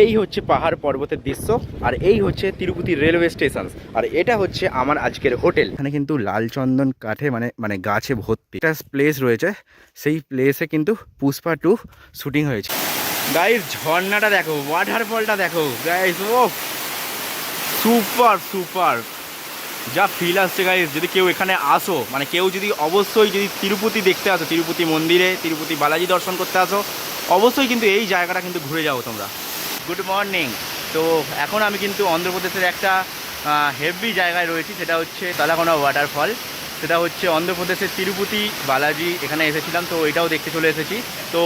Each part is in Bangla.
এই হচ্ছে পাহাড় পর্বতের দৃশ্য আর এই হচ্ছে তিরুপতি রেলওয়ে স্টেশন আর এটা হচ্ছে আমার আজকের হোটেল এখানে কিন্তু লাল চন্দন কাঠে মানে মানে গাছে ভর্তি। একটা প্লেস রয়েছে সেই প্লেসে কিন্তু পুষ্পা টু শুটিং হয়েছে। গাইস ঝর্ণাটা দেখো ওয়াটারফলটা দেখো। গাইজ ও সুপার সুপার যা ফিল আসছে গাইস যদি কেউ এখানে আসো মানে কেউ যদি অবশ্যই যদি তিরুপতি দেখতে আসো তিরুপতি মন্দিরে তিরুপতি বালাজি দর্শন করতে আসো অবশ্যই কিন্তু এই জায়গাটা কিন্তু ঘুরে যাও তোমরা। Good morning. তো এখন আমি কিন্তু অন্ধ্রপ্রদেশের একটা হেভি জায়গায় রয়েছি, সেটা হচ্ছে তালাকোনা ওয়াটারফল সেটা হচ্ছে অন্ধ্রপ্রদেশের তিরুপতি, বালাজি, এখানে এসেছিলাম, তো এটাও দেখতে চলে এসেছি। তো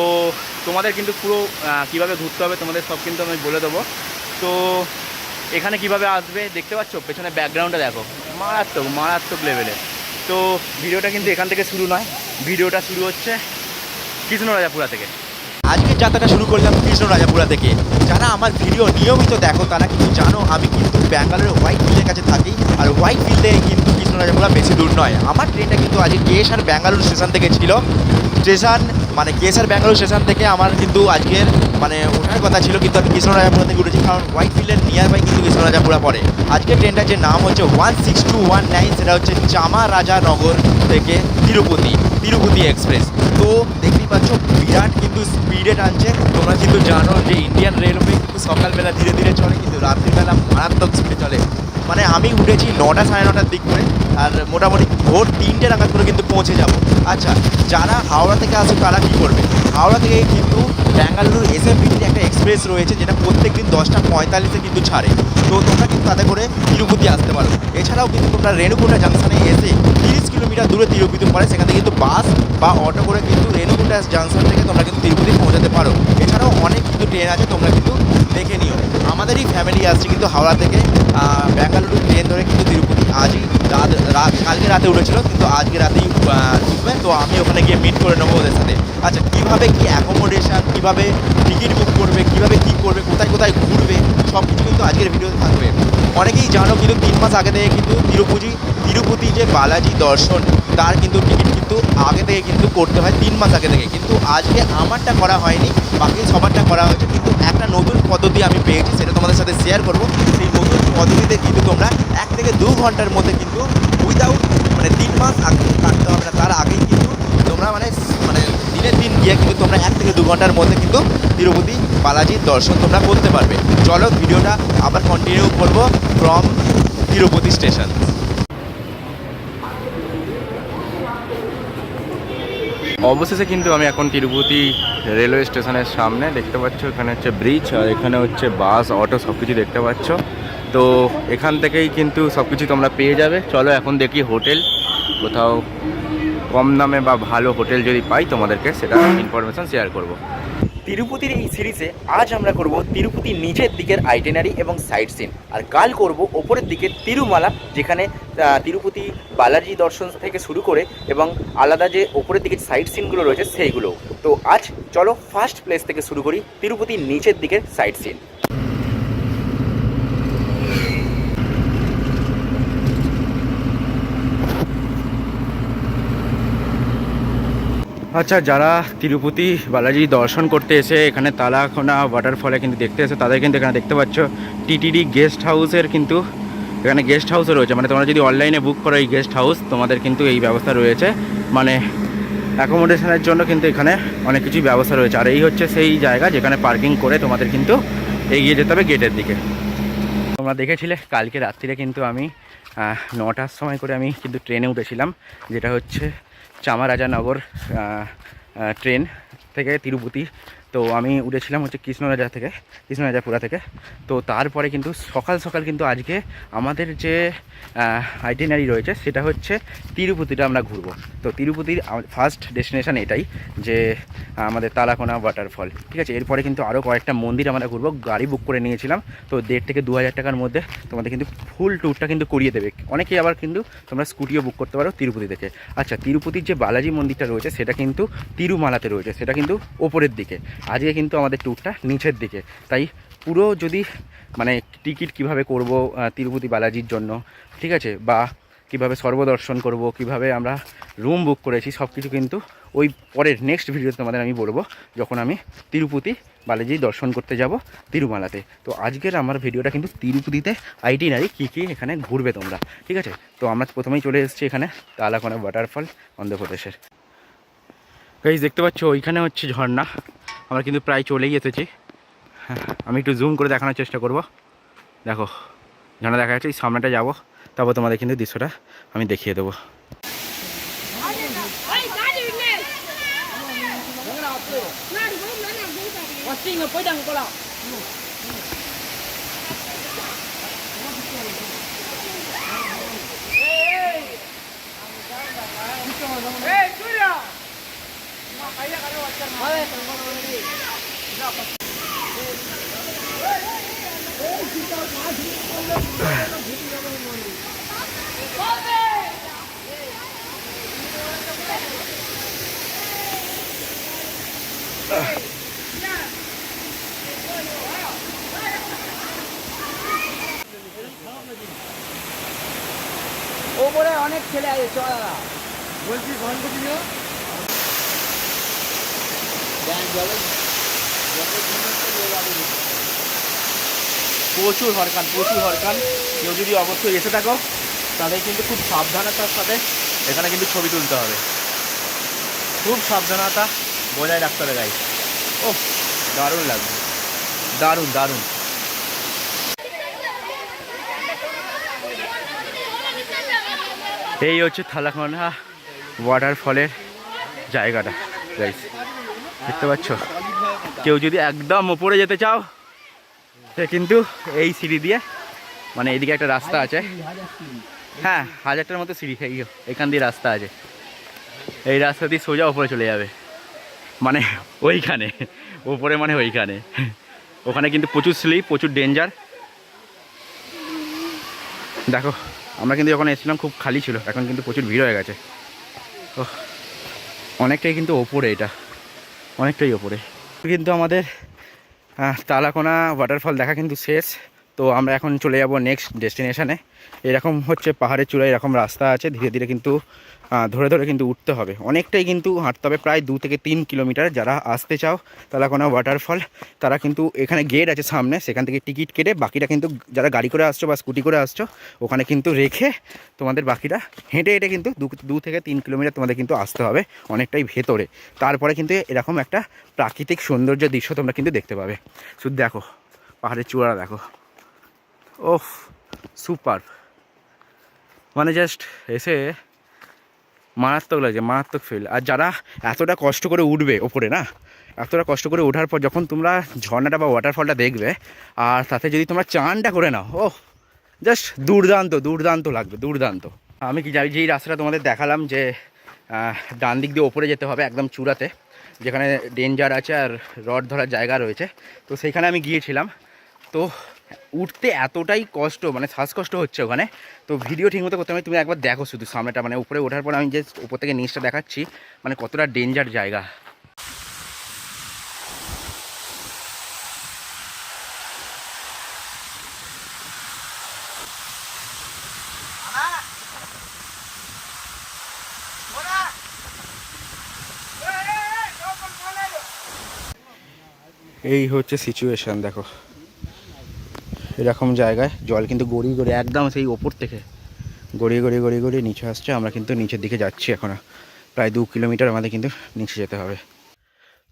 তোমাদের কিন্তু পুরো কীভাবে ঘুরতে হবে, তোমাদের সব কিন্তু আমি বলে দেবো। তো এখানে কীভাবে আসবে, দেখতে পাচ্ছ? পেছনে ব্যাকগ্রাউন্ডটা দেখো। মারাত্মক মারাত্মক লেভেলে তো ভিডিওটা কিন্তু এখান থেকে শুরু নয়। ভিডিওটা শুরু হচ্ছে কৃষ্ণরাজাপুরা থেকে। যাত্রাটা শুরু করলাম কৃষ্ণ রাজাপুরা থেকে। যারা আমার ভিডিও নিয়মিত দেখো, তারা কিন্তু জানো আমি কিন্তু ব্যাঙ্গালোরের হোয়াইট ফিল্ডের কাছে থাকি, আর হোয়াইট ফিল্ডে কিন্তু কৃষ্ণ রাজাপুরা বেশি দূর নয়। আমার ট্রেনটা কিন্তু আজকে কেএসআর ব্যাঙ্গালোর স্টেশন থেকে ছিল। স্টেশন মানে কেএসআর ব্যাঙ্গালোর স্টেশন থেকে আমার কিন্তু আজকের মানে ওঠার কথা ছিল, কিন্তু আমি কৃষ্ণ রাজাপুরা থেকে উঠেছি, কারণ হোয়াইট ফিল্ডের নিয়ার বাই কিন্তু কৃষ্ণ রাজাপুরা পড়ে। আজকের ট্রেনটার যে নাম হচ্ছে one six two one nine সেটা হচ্ছে চামা রাজানগর। থেকে তিরুপতি তিরুপতি এক্সপ্রেস। তো দেখতেই পাচ্ছ, বিরাট কিন্তু স্পিডে টানছে। তোমরা কিন্তু জানো যে ইন্ডিয়ান রেলওয়ে কিন্তু সকালবেলা ধীরে ধীরে চলে, কিন্তু রাত্রিবেলা মারাত্মক স্পিডে চলে। মানে আমি উঠেছি নটা সাড়ে নটার দিক করে, আর মোটামুটি ভোর তিনটে নাগাদ করে কিন্তু পৌঁছে যাব। আচ্ছা যারা হাওড়া থেকে আসে, তারা কী করবে? হাওড়া থেকে কিন্তু ব্যাঙ্গালুরু এসএমপিটির একটা এক্সপ্রেস রয়েছে যেটা প্রত্যেক দিন দশটা পঁয়তাল্লিশে কিন্তু ছাড়ে। তো তোমরা কিন্তু তাতে করে তিরুপতি আসতে পারো। এছাড়াও কিন্তু তোমরা রেণুকুটা জাংশনে এসে তিরিশ কিলোমিটার দূরে তিরুপতি পড়ে সেখান কিন্তু বাস বা অটো করে কিন্তু রেণুকুটা জাংশন থেকে তোমরা কিন্তু তিরুপতি পৌঁছাতে পারো। এছাড়াও অনেক কিন্তু ট্রেন আছে, তোমরা কিন্তু দেখে নিও। আমাদেরই ফ্যামিলি আসছে কিন্তু হাওড়া থেকে বেঙ্গালুরু ট্রেন ধরে কিন্তু তিরুপতি। আজই রাত রাত, কালকে রাতে উঠেছিল, কিন্তু আজকে রাতেই ঢুকবে। তো আমি ওখানে গিয়ে মিট করে নেব ওদের সাথে। আচ্ছা কীভাবে কী অ্যাকোমোডেশন কীভাবে টিকিট বুক করবে, কীভাবে কী করবে, কোথায় কোথায় ঘুরবে সব কিছু কিন্তু আজকের ভিডিওতে থাকবে। অনেকেই জানো কিন্তু তিন মাস আগে থেকে কিন্তু তিরুপুজি তিরুপতি যে বালাজি দর্শন, তার কিন্তু টিকিট কিন্তু আগে থেকে কিন্তু করতে হয়, তিন মাস আগে থেকে। কিন্তু আজকে আমারটা করা হয়নি, বাকি সবারটা করা হয়েছে। কিন্তু একটা নতুন পদ্ধতি আমি পেয়েছি, সেটা তোমাদের সাথে শেয়ার করব। সেই নতুন পদ্ধতিতে কিন্তু তোমরা এক থেকে দু ঘণ্টার মধ্যে কিন্তু উইদাউট মানে তিন মাস আগে কাটতে হবে না, তার আগেই কিন্তু তোমরা মানে মানে দিনের দিন গিয়ে কিন্তু তোমরা এক থেকে দু ঘণ্টার মধ্যে কিন্তু তিরুপতি বালাজির দর্শন তোমরা করতে পারবে। চলো, ভিডিওটা আবার কন্টিনিউ করব ফ্রম তিরুপতি স্টেশন অবশেষে কিন্তু আমি এখন তিরুপতি রেলওয়ে স্টেশনের সামনে দেখতে পাচ্ছ এখানে হচ্ছে ব্রিজ আর এখানে হচ্ছে বাস অটো সব কিছু দেখতে পাচ্ছ। তো এখান থেকেই কিন্তু সব কিছু তোমরা পেয়ে যাবে। চলো এখন দেখি হোটেল। কোথাও কম দামে বা ভালো হোটেল যদি পাই তোমাদেরকে সেটা ইনফরমেশান শেয়ার করব। তিরুপতির এই সিরিজে আজ আমরা করব তিরুপতি নিচের দিকের আইটেনারি এবং সাইট সিন আর কাল করব ওপরের দিকের তিরুমালা, যেখানে তিরুপতি বালাজি দর্শন থেকে শুরু করে এবং আলাদা যে ওপরের দিকের সাইট সিনগুলো রয়েছে সেইগুলো তো আজ চলো ফার্স্ট প্লেস থেকে শুরু করি তিরুপতির নিচের দিকের সাইট সিন আচ্ছা যারা তিরুপতি বালাজি দর্শন করতে এসে এখানে তালাখোনা ওয়াটারফলে কিন্তু দেখতে এসে, তাদের কিন্তু এখানে দেখতে পাচ্ছ, টিটিডি গেস্ট হাউসের কিন্তু এখানে গেস্ট হাউসও রয়েছে। মানে তোমরা যদি অনলাইনে বুক করো এই গেস্ট হাউস তোমাদের কিন্তু এই ব্যবস্থা রয়েছে। মানে অ্যাকোমোডেশনের জন্য কিন্তু এখানে অনেক কিছুই ব্যবস্থা রয়েছে। আর এই হচ্ছে সেই জায়গা যেখানে পার্কিং করে তোমাদের কিন্তু এগিয়ে যেতে হবে গেটের দিকে। তোমরা দেখেছিলে, কালকে রাত্রিরে কিন্তু আমি নটার সময় করে আমি কিন্তু ট্রেনে উঠেছিলাম, যেটা হচ্ছে চামারাজানগর ট্রেন থেকে তিরুপতি তো আমি উঠেছিলাম হচ্ছে কৃষ্ণরাজা থেকে কৃষ্ণরাজাপুরা থেকে। তো তারপরে কিন্তু সকাল সকাল কিন্তু আজকে আমাদের যে আইটেনারি রয়েছে সেটা হচ্ছে তিরুপতিটা আমরা ঘুরবো। তো তিরুপতির ফার্স্ট ডেস্টিনেশন এটাই যে, আমাদের তালাকোনা ওয়াটারফল ঠিক আছে? এরপরে কিন্তু আরও কয়েকটা মন্দির আমরা ঘুরবো, গাড়ি বুক করে নিয়েছিলাম। তো দেড় থেকে দু হাজার টাকার মধ্যে তোমাদের কিন্তু ফুল ট্যুরটা কিন্তু করিয়ে দেবে। অনেকেই আবার কিন্তু তোমরা স্কুটিও বুক করতে পারো তিরুপতি থেকে। আচ্ছা তিরুপতির যে বালাজি মন্দিরটা রয়েছে সেটা কিন্তু তিরুমালাতে রয়েছে, সেটা কিন্তু ওপরের দিকে। আজকে কিন্তু আমাদের ট্যুরটা নিচের দিকে। তাই পুরো যদি মানে টিকিট কীভাবে করব তিরুপতি বালাজির জন্য, ঠিক আছে? বা কীভাবে সর্বদর্শন করব, কীভাবে আমরা রুম বুক করেছি সব কিছু কিন্তু ওই পরের নেক্সট ভিডিওতে তোমাদের আমি বলব, যখন আমি তিরুপতি বালাজি দর্শন করতে যাব তিরুমালাতে। তো আজকের আমার ভিডিওটা কিন্তু তিরুপতিতে আইটিনারি কী কী এখানে ঘুরবে তোমরা, ঠিক আছে? তো আমরা প্রথমেই চলে এসেছি এখানে তালাকোনা ওয়াটারফল অন্ধ্রপ্রদেশের। গাইজ দেখতে পাচ্ছ, ওইখানে হচ্ছে ঝর্ণা। আমরা কিন্তু প্রায় চলেই এসেছি। হ্যাঁ আমি একটু জুম করে দেখানোর চেষ্টা করব। দেখো, ঝর্ণা দেখা যাচ্ছে, এই সামনেটা যাব, তারপর তোমাদের কিন্তু দৃশ্যটা আমি দেখিয়ে দেবো। ওপরে অনেক ছেলে আছে চল বলছি গণপতি নিও প্রচুর হরকান প্রচুর হরকান। কেউ যদি অবশ্যই এসে থাকো, তাদের কিন্তু খুব সাবধানতার সাথে এখানে কিন্তু ছবি তুলতে হবে। খুব সাবধানতা বজায় রাখতে হবে গাই ও দারুণ লাগবে দারুণ দারুণ। এই হচ্ছে থালাকোনা ওয়াটারফলের জায়গাটা গাইস দেখতে পাচ্ছ? কেউ যদি একদম ওপরে যেতে চাও, সে কিন্তু এই সিঁড়ি দিয়ে মানে এইদিকে একটা রাস্তা আছে। হ্যাঁ হাজারটার মতো সিঁড়ি, এই এখান দিয়ে রাস্তা আছে। এই রাস্তা দিয়ে সোজা ওপরে চলে যাবে। মানে ওইখানে, ওপরে মানে ওইখানে। ওখানে কিন্তু প্রচুর স্লিপ, প্রচুর ডেঞ্জার। দেখো, আমরা কিন্তু যখন এসেছিলাম, খুব খালি ছিল। এখন কিন্তু প্রচুর ভিড় হয়ে গেছে। ও অনেকটাই কিন্তু ওপরে এটা। অনেকটাই ওপরে। কিন্তু আমাদের তালাকোনা ওয়াটারফল দেখা কিন্তু শেষ। তো আমরা এখন চলে যাব নেক্সট ডেস্টিনেশানে এরকম হচ্ছে পাহাড়ের চূড়ায় এরকম রাস্তা আছে, ধীরে ধীরে কিন্তু ধরে ধরে কিন্তু উঠতে হবে। অনেকটাই কিন্তু হাঁটতে হবে, প্রায় দু থেকে তিন কিলোমিটার যারা আসতে চাও তালাকোনা ওয়াটারফল তারা কিন্তু এখানে গেট আছে সামনে, সেখান থেকে টিকিট কেটে বাকিটা কিন্তু যারা গাড়ি করে আসছো বা স্কুটি করে আসছো, ওখানে কিন্তু রেখে তোমাদের বাকিটা হেঁটে হেঁটে কিন্তু দু থেকে তিন কিলোমিটার তোমাদের কিন্তু আসতে হবে, অনেকটাই ভেতরে। তারপরে কিন্তু এরকম একটা প্রাকৃতিক সৌন্দর্য দৃশ্য তোমরা কিন্তু দেখতে পাবে। শুধু দেখো, পাহাড়ের চূড়া দেখো। ওফ, সুপার। মানে জাস্ট এসে মারাত্মক লাগছে, মারাত্মক ফিল আর যারা এতটা কষ্ট করে উঠবে ওপরে, না? এতটা কষ্ট করে ওঠার পর যখন তোমরা ঝর্ণাটা বা ওয়াটারফলটা দেখবে, আর তাতে যদি তোমরা চানটা করে নাও ও জাস্ট দুর্দান্ত দুর্দান্ত লাগবে, দুর্দান্ত। আমি কি যাই যেই রাস্তাটা তোমাদের দেখালাম যে ডান দিক দিয়ে ওপরে যেতে হবে একদম চূড়াতে, যেখানে ডেঞ্জার আছে আর রড ধরার জায়গা রয়েছে, তো সেইখানে আমি গিয়েছিলাম। তো উঠতে এতটাই কষ্ট মানে শ্বাসকষ্ট হচ্ছে ওখানে। তো ভিডিও ঠিকমতো করতে হবে তুমি একবার দেখো শুধু সামনেটা মানে উপরে ওঠার পর আমি যে উপর থেকে নিচটা দেখাচ্ছি মানে কতটা ডেঞ্জার জায়গা। এই হচ্ছে সিচুয়েশন দেখো। এরকম জায়গায়। জল কিন্তু গড়িয়ে গড়িয়ে একদম সেই ওপর থেকে গড়িয়ে গড়িয়ে গড়িয়ে গড়িয়ে নিচে আসছে। আমরা কিন্তু নিচের দিকে যাচ্ছি এখন। প্রায় দু কিলোমিটার আমাদের কিন্তু নিচে যেতে হবে।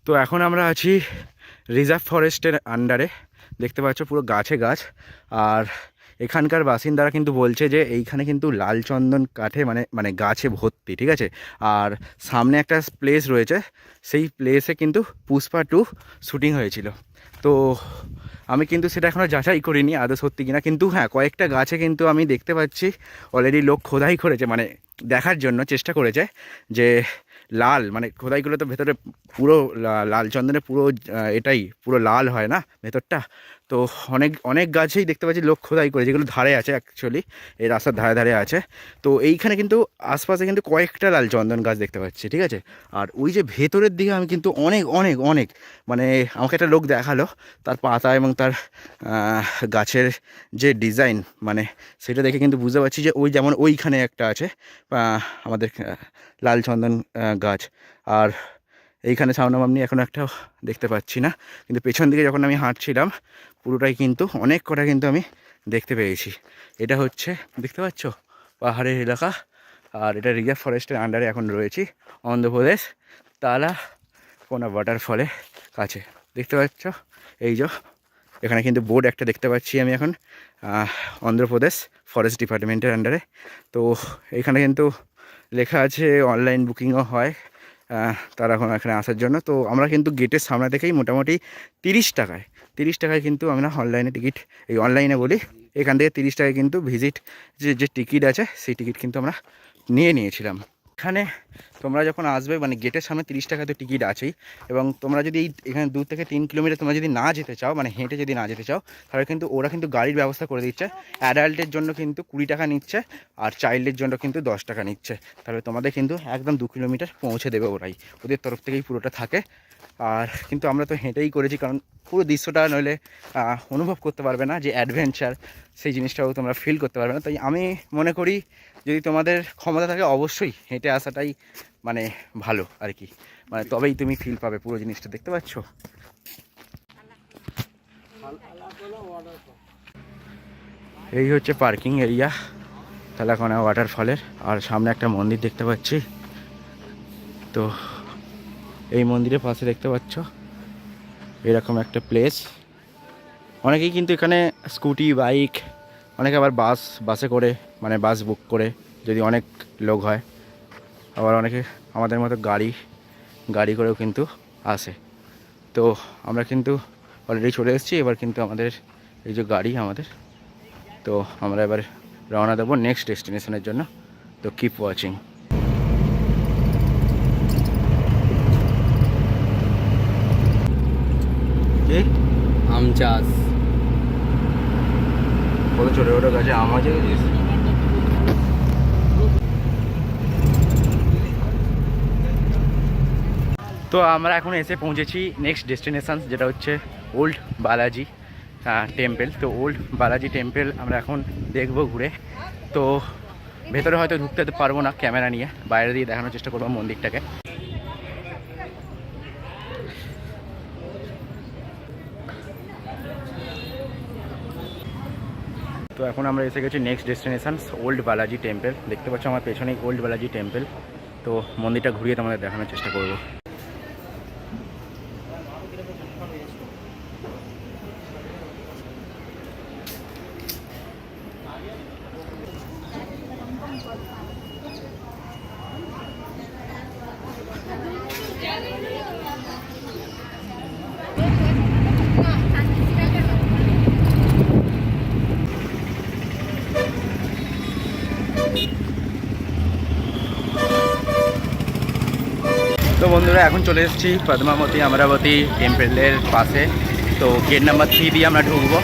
তো এখন আমরা আছি রিজার্ভ ফরেস্টের আন্ডারে। দেখতে পাচ্ছ পুরো গাছে গাছ। আর এখানকার বাসিন্দারা কিন্তু বলছে যে এইখানে কিন্তু লাল চন্দন কাঠে মানে মানে গাছে ভর্তি, ঠিক আছে? আর সামনে একটা প্লেস রয়েছে। সেই প্লেসে কিন্তু পুষ্পা টু শ্যুটিং হয়েছিল। তো আমি কিন্তু সেটা এখনও যাচাই করিনি আদৌ সত্যি কিনা। কিন্তু হ্যাঁ কয়েকটা গাছে কিন্তু আমি দেখতে পাচ্ছি অলরেডি লোক খোদাই করেছে মানে দেখার জন্য চেষ্টা করেছে যে লাল মানে খোদাইগুলো তো ভেতরে পুরো লাল চন্দনে পুরো এটাই, পুরো লাল হয় না ভেতরটা। তো অনেক অনেক গাছেই দেখতে পাচ্ছি লোক খোদাই করে, যেগুলো ধারে আছে অ্যাকচুয়ালি এই রাস্তার ধারে ধারে আছে। তো এইখানে কিন্তু আশপাশে কিন্তু কয়েকটা লাল চন্দন গাছ দেখতে পাচ্ছি, ঠিক আছে? আর ওই যে ভেতরের দিকে আমি কিন্তু অনেক অনেক অনেক মানে আমাকে একটা লোক দেখাল, তার পাতা এবং তার গাছের যে ডিজাইন মানে সেটা দেখে কিন্তু বুঝতে পারছি যে ওই যেমন ওইখানে একটা আছে আমাদের লাল চন্দন গাছ। আর এইখানে সামনামামনি এখন একটা দেখতে পাচ্ছি না, কিন্তু পেছন দিকে যখন আমি হাঁটছিলাম পুরোটাই কিন্তু, অনেক কটা কিন্তু আমি দেখতে পেয়েছি। এটা হচ্ছে, দেখতে পাচ্ছ? পাহাড়ের এলাকা। আর এটা রিজার্ভ ফরেস্টের আন্ডারে এখন রয়েছি, অন্ধ্রপ্রদেশ, তালা, কোনা ওয়াটারফলে কাছে। দেখতে পাচ্ছ? এই যে, এখানে কিন্তু বোর্ড একটা দেখতে পাচ্ছি আমি এখন অন্ধ্রপ্রদেশ ফরেস্ট ডিপার্টমেন্টের আন্ডারে তো এখানে কিন্তু লেখা আছে অনলাইন বুকিংও হয় তারা এখন এখানে আসার জন্য। তো আমরা কিন্তু গেটের সামনে থেকেই মোটামুটি তিরিশ টাকায় তিরিশ টাকায় কিন্তু আমরা অনলাইনে টিকিট এই অনলাইনে বলি, এখান থেকে তিরিশ টাকায় কিন্তু ভিজিট যে যে টিকিট আছে, সেই টিকিট কিন্তু আমরা নিয়ে নিয়েছিলাম। এখানে তোমরা যখন আসবে মানে গেটের সামনে তিরিশ টাকা তো টিকিট আছেই, এবং তোমরা যদি এখানে দু থেকে তিন কিলোমিটার তোমরা যদি না যেতে চাও মানে হেঁটে যদি না যেতে চাও, তাহলে কিন্তু ওরা কিন্তু গাড়ির ব্যবস্থা করে দিচ্ছে। অ্যাডাল্টের জন্য কিন্তু কুড়ি টাকা নিচ্ছে, আর চাইল্ডের জন্য কিন্তু দশ টাকা নিচ্ছে। তাহলে তোমাদের কিন্তু একদম দু কিলোমিটার পৌঁছে দেবে ওরাই। ওদের তরফ থেকেই পুরোটা থাকে। আর কিন্তু আমরা তো হেঁটেই করেছি, কারণ পুরো দৃশ্যটা নইলে অনুভব করতে পারবে না যে অ্যাডভেঞ্চার সেই জিনিসটাও তোমরা ফিল করতে পারবে না। তাই আমি মনে করি যদি তোমাদের ক্ষমতা থাকে অবশ্যই হেঁটে আসাটাই মানে ভালো আর কি। মানে তবেই তুমি ফিল পাবে পুরো জিনিসটা দেখতে পাচ্ছ? এই হচ্ছে পার্কিং এরিয়া তালাকোনা ওয়াটারফলের আর সামনে একটা মন্দির দেখতে পাচ্ছি। তো এই মন্দিরের পাশে দেখতে পাচ্ছ? এরকম একটা প্লেস অনেকেই কিন্তু এখানে স্কুটি বাইক অনেকে আবার বাস বাসে করে মানে বাস বুক করে, যদি অনেক লোক হয়। আবার অনেকে আমাদের মতো গাড়ি গাড়ি করেও কিন্তু আসে। তো আমরা কিন্তু অলরেডি চলে এসেছি, এবার কিন্তু আমাদের এই যে গাড়ি আমাদের। তো আমরা এবার রওনা দেবো নেক্সট ডেস্টিনেশনের জন্য। তো কিপ ওয়াচিং কি চাষ কত ছোটো ছোটো গাছে আম আছে তো আমরা এখন এসে পৌঁছেছি নেক্সট ডেস্টিনেশন যেটা হচ্ছে ওল্ড বালাজি টেম্পল তো ওল্ড বালাজি টেম্পল আমরা এখন দেখব ঘুরে। তো ভেতরে হয়তো ঢুকতে পারব না ক্যামেরা নিয়ে বাইরে দিয়ে দেখানোর চেষ্টা করব মন্দিরটাকে। এখন আমরা এসে গেছি next destination old Balaji temple দেখতে পাচ্ছ আমার পেছনেই ওল্ড বালাজি টেম্পল তো মন্দিরটা ঘুরিয়ে তোমাদের দেখানোর চেষ্টা করব তো বন্ধুরা, এখন চলে এসেছি পদ্মাবতী আমরাবতী টেম্পলের পাশে। তো গেট নাম্বার থ্রি দিয়ে আমরা ঢুকবো।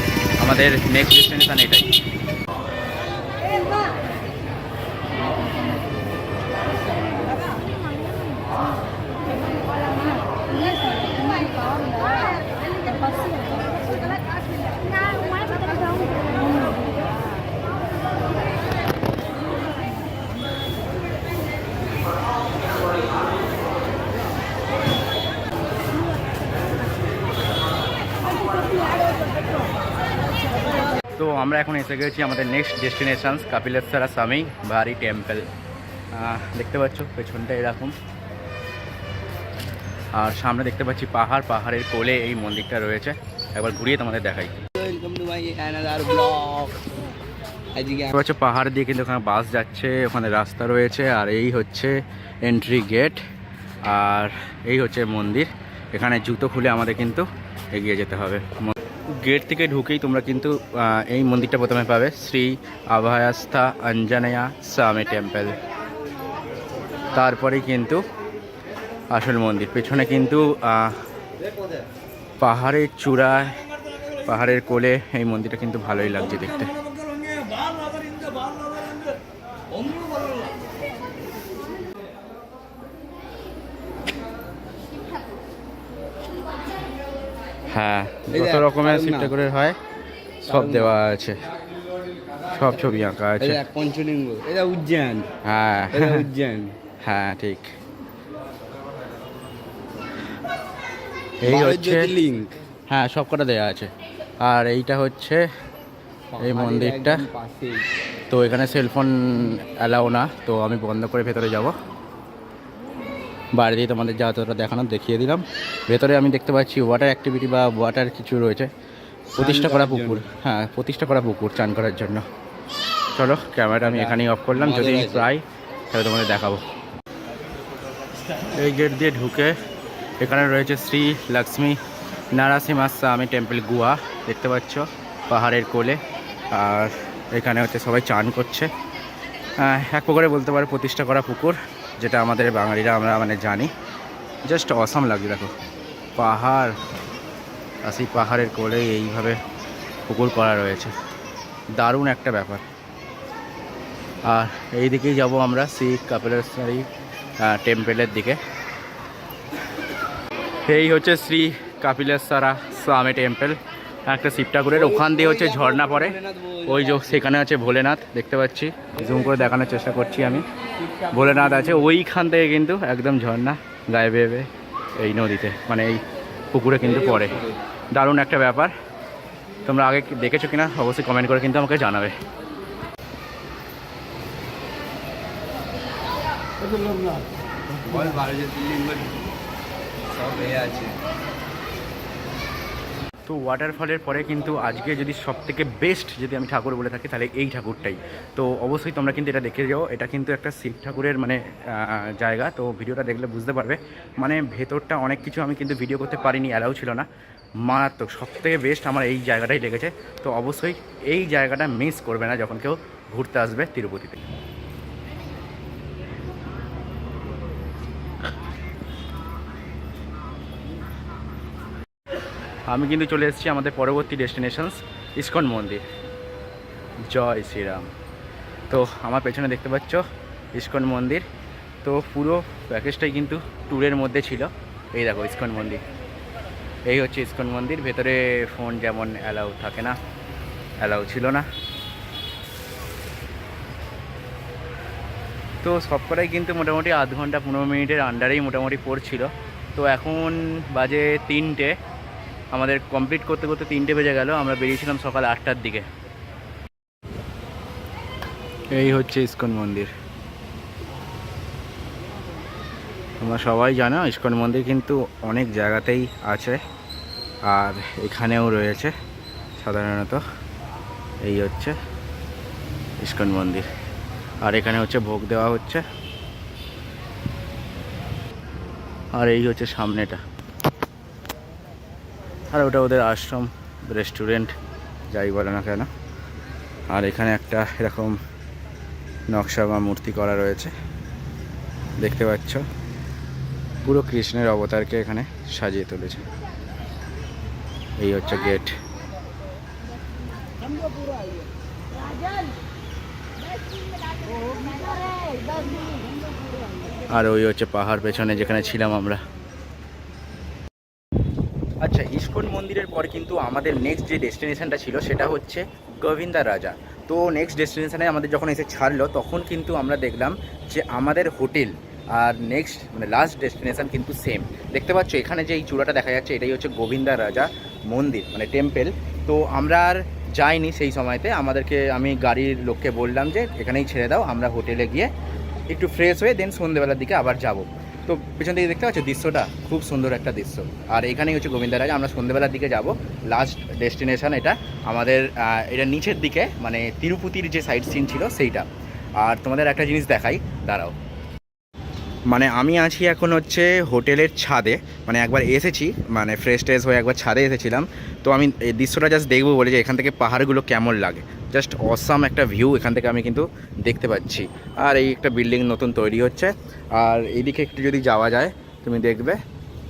আমাদের নেক্সট ডেস্টিনেশান এটাই। তো আমরা এখন এসে গেছি আমাদের নেক্সট ডেস্টিনেশন কাপিলেশ্বরা স্বামী ভারি টেম্পল দেখতে পাচ্ছ পেছনটা এরকম। আর সামনে দেখতে পাচ্ছি পাহাড় পাহাড়ের কোলে এই মন্দিরটা রয়েছে। একবার ঘুরিয়ে তোমাদের দেখাই। পাচ্ছ পাহাড় দিয়ে কিন্তু ওখানে বাস যাচ্ছে ওখানে রাস্তা রয়েছে আর এই হচ্ছে এন্ট্রি গেট আর এই হচ্ছে মন্দির। এখানে জুতো খুলে আমাদের কিন্তু এগিয়ে যেতে হবে। গেট থেকে ঢুকেই তোমরা কিন্তু এই মন্দিরটা প্রথমে পাবে শ্রী আভায়াস্থা অঞ্জনেয়া স্বামী টেম্পল। তারপরে কিন্তু আসল মন্দির। পেছনে কিন্তু পাহাড়ের চূড়ায়, পাহাড়ের কোলে এই মন্দিরটা কিন্তু ভালোই লাগছে দেখতে। হ্যাঁ যত রকমের। সিটটা করে হয় সব দেওয়া আছে। সব ছবি আঁকা আছে। এটা পঞ্চলিঙ্গ এটা উজ্জয়ন। হ্যাঁ। এটা উজ্জয়ন। হ্যাঁ ঠিক। এই হচ্ছে জ্যোতির্লিঙ্গ। হ্যাঁ সব কটা দেওয়া আছে। আর এইটা হচ্ছে এই মন্দিরটা। তো এখানে সেলফোন অ্যালাউ না তো আমি বন্ধ করে ভেতরে যাব। বাইরে দিয়ে তোমাদের যা যতটা দেখানো দেখিয়ে দিলাম। ভেতরে আমি দেখতে পাচ্ছি ওয়াটার অ্যাক্টিভিটি বা ওয়াটার কিছু রয়েছে। প্রতিষ্ঠা করা পুকুর। হ্যাঁ প্রতিষ্ঠা করা পুকুর চান করার জন্য। চলো ক্যামেরাটা আমি এখানেই অফ করলাম। যদি প্রায় তাহলে তোমাদের দেখাবো। এই গেট দিয়ে ঢুকে এখানে রয়েছে শ্রী লক্ষ্মী নারাসিমা স্বামী টেম্পল গুয়া দেখতে পাচ্ছ পাহাড়ের কোলে। আর এখানে হচ্ছে সবাই চান করছে। এক প্রকারে বলতে পারো প্রতিষ্ঠা করা পুকুর। যেটা আমাদের বাঙালিরা আমরা মানে জানি। জাস্ট অসাম লাগছে, দেখো। পাহাড় আর সেই পাহাড়ের কোলে, এইভাবে পুকুর করা রয়েছে। দারুণ একটা ব্যাপার। আর এই দিকেই যাব আমরা শ্রী কাপিলেশ্বরী টেম্পেলের দিকে। এই হচ্ছে শ্রী কাপিলেশ্বরা স্বামী টেম্পল একটা শিব ঠাকুরের ওখান দিয়ে হচ্ছে ঝর্ণা পড়ে। ওই যে সেখানে আছে ভোলেনাথ, দেখতে পাচ্ছি। জুম করে দেখানোর চেষ্টা করছি আমি। ভোলেনাথ আছে, ওইখান থেকে কিন্তু একদম ঝর্ণা গায়ে বেয়ে এই নদীতে মানে এই পুকুরে কিন্তু পড়ে। দারুণ একটা ব্যাপার। তোমরা আগে কি দেখেছ কিনা, অবশ্যই কমেন্ট করে কিন্তু আমাকে জানাবে। বল সব এ আছে। তো ওয়াটারফলের পরে কিন্তু আজকে যদি সব থেকে বেস্ট যদি আমি ঠাকুর বলে থাকি, তাহলে এই ঠাকুরটাই। তো অবশ্যই তোমরা কিন্তু এটা দেখে যাও। এটা কিন্তু একটা শিব ঠাকুরের মানে জায়গা। তো ভিডিওটা দেখলে বুঝতে পারবে। মানে ভেতরটা অনেক কিছু আমি কিন্তু ভিডিও করতে পারিনি অ্যালাউ ছিল না। মারাত্মক সব থেকে বেস্ট আমার এই জায়গাটাই লেগেছে। তো অবশ্যই এই জায়গাটা মিস করবে না যখন কেউ ঘুরতে আসবে তিরুপতিতে। আমি কিন্তু চলে এসেছি আমাদের পরবর্তী ডেস্টিনেশনস ইস্কন মন্দির। জয় শ্রীরাম। তো আমার পেছনে দেখতে পাচ্ছ ইস্কন মন্দির। তো পুরো প্যাকেজটাই কিন্তু ট্যুরের মধ্যে ছিল। এই দেখো ইস্কন মন্দির। এই হচ্ছে ইস্কন মন্দির। ভেতরে ফোন যেমন অ্যালাউ থাকে না অ্যালাউ ছিল না। তো সবকটাই কিন্তু মোটামুটি আধ ঘণ্টা পনেরো মিনিটের আন্ডারেই মোটামুটি পড়ছিল। তো এখন বাজে তিনটে। আমাদের কমপ্লিট করতে করতে তিনটে বেজে গেল, আমরা বেরিয়েছিলাম সকাল আটটার দিকে। এই হচ্ছে ইস্কন মন্দির। তোমরা সবাই জানো, ইস্কন মন্দির কিন্তু অনেক জায়গাতেই আছে, আর এখানেও রয়েছে সাধারণত। এই হচ্ছে ইস্কন মন্দির। আর এখানে হচ্ছে ভোগ দেওয়া হচ্ছে। আর এই হচ্ছে সামনেটা। আর ওটা ওদের আশ্রম রেস্টুরেন্ট যাই বলে না কেন। আর এখানে একটা এরকম নকশা বা মূর্তি করা রয়েছে। দেখতে পাচ্ছ? পুরো কৃষ্ণের অবতারকে এখানে সাজিয়ে তুলেছে। এই হচ্ছে গেট। আর ওই হচ্ছে পাহাড় পেছনে যেখানে ছিলাম আমরা আচ্ছা পর কিন্তু আমাদের নেক্সট যে ডেস্টিনেশনটা ছিল সেটা হচ্ছে গোবিন্দা রাজা। তো নেক্সট ডেস্টিনেশনে আমাদের যখন এসে ছাড়লো, তখন কিন্তু আমরা দেখলাম যে আমাদের হোটেল আর নেক্সট মানে লাস্ট ডেস্টিনেশন কিন্তু সেম দেখতে পাচ্ছ, এখানে যে এই চূড়াটা দেখা যাচ্ছে, এটাই হচ্ছে গোবিন্দা রাজা মন্দির মানে টেম্পেল তো আমরা আর যাইনি সেই সময়তে। আমাদেরকে, আমি গাড়ির লোককে বললাম যে, এখানেই ছেড়ে দাও, আমরা হোটেলে গিয়ে একটু ফ্রেশ হয়ে দেন সন্ধ্যেবেলার দিকে আবার যাব। তো পেছন দিকে দেখতে পাচ্ছ? দৃশ্যটা খুব সুন্দর একটা দৃশ্য। আর এখানেই হচ্ছে গোবিন্দারাজ আমরা সন্ধ্যেবেলার দিকে যাব। লাস্ট ডেস্টিনেশান এটা। আমাদের এটা নিচের দিকে মানে তিরুপতির যে সাইট সিন ছিল সেইটা। আর তোমাদের একটা জিনিস দেখাই। দাঁড়াও। মানে আমি আছি এখন হচ্ছে হোটেলের ছাদে মানে একবার এসেছি মানে ফ্রেশ ট্রেশ হয়ে একবার ছাদে এসেছিলাম। তো আমি এই দৃশ্যটা জাস্ট দেখব বলে যে এখান থেকে পাহাড়গুলো কেমন লাগে। জাস্ট অসাম একটা ভিউ এখান থেকে আমি কিন্তু দেখতে পাচ্ছি। আর এই একটা বিল্ডিং নতুন তৈরি হচ্ছে। আর এইদিকে একটু যদি যাওয়া যায়, তুমি দেখবে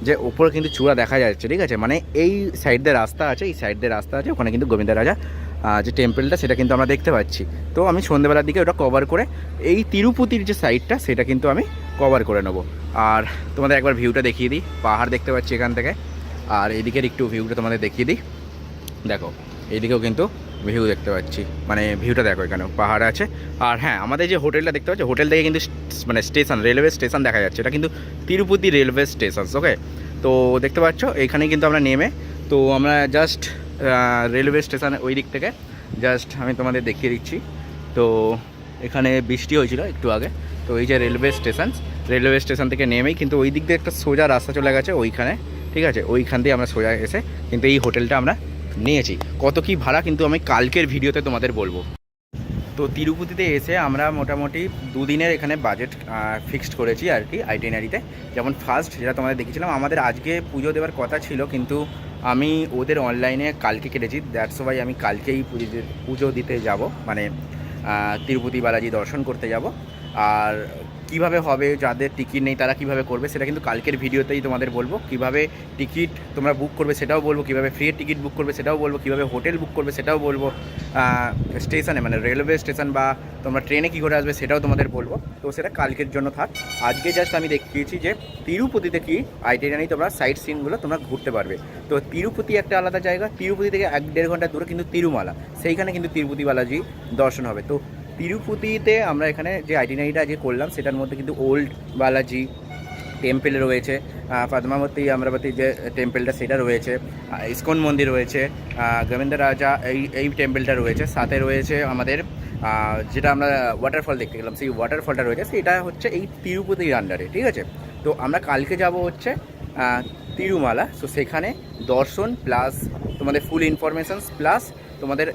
যে ওপরে কিন্তু চূড়া দেখা যাচ্ছে, ঠিক আছে? মানে এই সাইড দিয়ে রাস্তা আছে, এই সাইড দিয়ে রাস্তা আছে, ওখানে কিন্তু গোবিন্দ রাজা যে টেম্পলটা সেটা কিন্তু আমরা দেখতে পাচ্ছি। তো আমি সন্ধ্যেবেলার দিকে ওটা কভার করে এই তিরুপতির যে সাইডটা সেটা কিন্তু আমি কভার করে নেব। আর তোমাদের একবার ভিউটা দেখিয়ে দিই, পাহাড় দেখতে পাচ্ছি এখান থেকে। আর এদিকের একটু ভিউটা তোমাদের দেখিয়ে দিই। দেখো এইদিকেও কিন্তু ভিউ দেখতে পাচ্ছি। মানে ভিউটা দেখো এখানে পাহাড় আছে। আর হ্যাঁ আমাদের যে হোটেলটা দেখতে পাচ্ছি, হোটেল থেকে কিন্তু মানে স্টেশন রেলওয়ে স্টেশন দেখা যাচ্ছে। এটা কিন্তু তিরুপতি রেলওয়ে স্টেশন ওকে তো দেখতে পাচ্ছ, এখানে কিন্তু আমরা নেমে, তো আমরা জাস্ট রেলওয়ে স্টেশন ওই দিক থেকে জাস্ট আমি তোমাদের দেখিয়ে দিচ্ছি। তো এখানে বৃষ্টি হয়েছিল একটু আগে তো এই যে রেলওয়ে স্টেশন রেলওয়ে স্টেশন থেকে নেমেই কিন্তু ওই দিক দিয়ে একটা সোজা রাস্তা চলে গেছে ওইখানে, ঠিক আছে? ওইখান দিয়ে আমরা সোজা এসে কিন্তু এই হোটেলটা আমরা নিয়েছি। কত কি ভাড়া কিন্তু আমি কালকের ভিডিওতে তোমাদের বলব। তো তিরুপতিতে এসে আমরা মোটামুটি দুদিনের এখানে বাজেট ফিক্সড করেছি আর কি আইটেনারিতে যেমন ফার্স্ট যেটা তোমাদের দেখেছিলাম, আমাদের আজকে পুজো দেওয়ার কথা ছিল, কিন্তু আমি ওদের অনলাইনে কালকে কেটেছি। দ্যাটস ওয়াই আমি কালকেই পুজো দিতে যাব মানে তিরুপতি বালাজি দর্শন করতে যাব। আর কীভাবে হবে, যাদের টিকিট নেই তারা কীভাবে করবে, সেটা কিন্তু কালকের ভিডিওতেই তোমাদের বলব। কীভাবে টিকিট তোমরা বুক করবে সেটাও বলব, কীভাবে ফ্রি টিকিট বুক করবে সেটাও বলব, কীভাবে হোটেল বুক করবে সেটাও বলব। স্টেশনে মানে রেলওয়ে স্টেশন বা তোমরা ট্রেনে কী করে আসবে সেটাও তোমাদের বলব। তো সেটা কালকের জন্য থাক। আজকে জাস্ট আমি দেখিয়েছি যে তিরুপতিতে কি আইটেনারি তোমরা সাইট সিনগুলো তোমরা ঘুরতে পারবে। তো তিরুপতি একটা আলাদা জায়গা, তিরুপতি থেকে এক দেড় ঘণ্টা দূরে কিন্তু তিরুমালা। সেইখানে কিন্তু তিরুপতি বালাজি দর্শন হবে। তো তিরুপতিতে আমরা এখানে যে আইটিনারিটা আজকে করলাম, সেটার মধ্যে কিন্তু ওল্ড বালাজি টেম্পেল রয়েছে পদ্মাবতী আম্রাবতী যে টেম্পেলটা সেটা রয়েছে ইস্কন মন্দির রয়েছে গোবিন্দ রাজা, এই এই টেম্পেলটা রয়েছে, সাথে রয়েছে আমাদের যেটা আমরা ওয়াটারফল দেখতে গেলাম, সেই ওয়াটারফলটা রয়েছে, সেটা হচ্ছে এই তিরুপতির আন্ডারে ঠিক আছে? তো আমরা কালকে যাব হচ্ছে তিরুমালা সো সেখানে দর্শন প্লাস তোমাদের ফুল ইনফরমেশনস প্লাস তোমাদের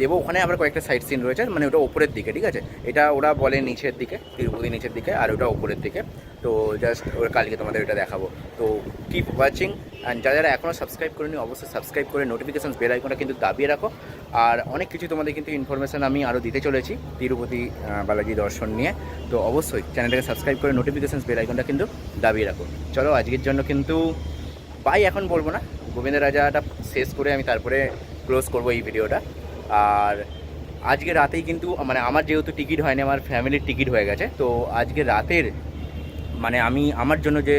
দেবো ওখানে আবার কয়েকটা সাইট সিন রয়েছে মানে ওটা ওপরের দিকে, ঠিক আছে? এটা ওরা বলে নিচের দিকে, তিরুপতি নিচের দিকে, আর ওটা ওপরের দিকে। তো জাস্ট ওর কালকে তোমাদের ওটা দেখাবো। তো কিপ ওয়াচিং অ্যান্ড যারা যারা এখনও সাবস্ক্রাইব করেনি, অবশ্যই সাবস্ক্রাইব করে নোটিফিকেশান বেল আইকনটা কিন্তু দাবিয়ে রাখো। আর অনেক কিছু তোমাদের কিন্তু ইনফরমেশান আমি আরও দিতে চলেছি তিরুপতি বালাজি দর্শন নিয়ে। তো অবশ্যই চ্যানেলটাকে সাবস্ক্রাইব করে নোটিফিকেশান বেল আইকনটা কিন্তু দাবিয়ে রাখো। চলো, আজকের জন্য কিন্তু বাই এখন বলব না। গোবিন্দ রাজাটা শেষ করে আমি তারপরে ক্লোজ করব এই ভিডিওটা আর আজকে রাতেই কিন্তু মানে আমার যেহেতু টিকিট হয়নি, আমার ফ্যামিলির টিকিট হয়ে গেছে, তো আজকে রাতের মানে আমি, আমার জন্য যে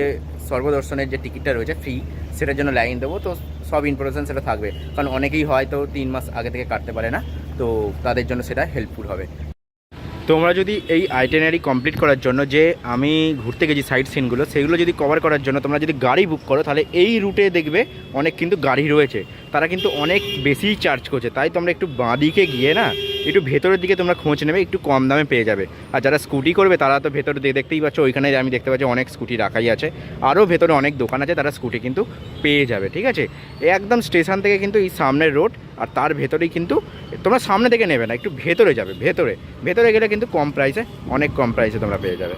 সর্বদর্শনের যে টিকিটটা রয়েছে ফ্রি সেটার জন্য লাইন দেবো, তো সব ইনফরমেশান সেটা থাকবে। কারণ অনেকেই হয়তো তিন মাস আগে থেকে কাটতে পারে না, তো তাদের জন্য সেটা হেল্পফুল হবে। তোমরা যদি এই আইটেনারি কমপ্লিট করার জন্য যে আমি ঘুরতে গেছি সাইট সিনগুলো সেগুলো যদি কভার করার জন্য তোমরা যদি গাড়ি বুক করো, তাহলে এই রুটে দেখবে অনেক কিন্তু গাড়ি রয়েছে। তারা কিন্তু অনেক বেশি চার্জ করছে। তাই তোমরা একটু বাঁদিকে গিয়ে না একটু ভেতরের দিকে তোমরা খোঁজ নেবে, একটু কম দামে পেয়ে যাবে। আর যারা স্কুটি করবে, তারা তো ভেতরে দেখতেই পাচ্ছ, ওইখানে আমি দেখতে পাচ্ছি অনেক স্কুটি রাখাই আছে। আরও ভেতরে অনেক দোকান আছে, তারা স্কুটি কিন্তু পেয়ে যাবে, ঠিক আছে? একদম স্টেশন থেকে কিন্তু এই সামনের রোড, আর তার ভেতরেই কিন্তু, তোমরা সামনে থেকে নেবে না, একটু ভেতরে যাবে, ভেতরে। ভেতরে গেলে কিন্তু কম প্রাইসে অনেক কম প্রাইসে তোমরা পেয়ে যাবে।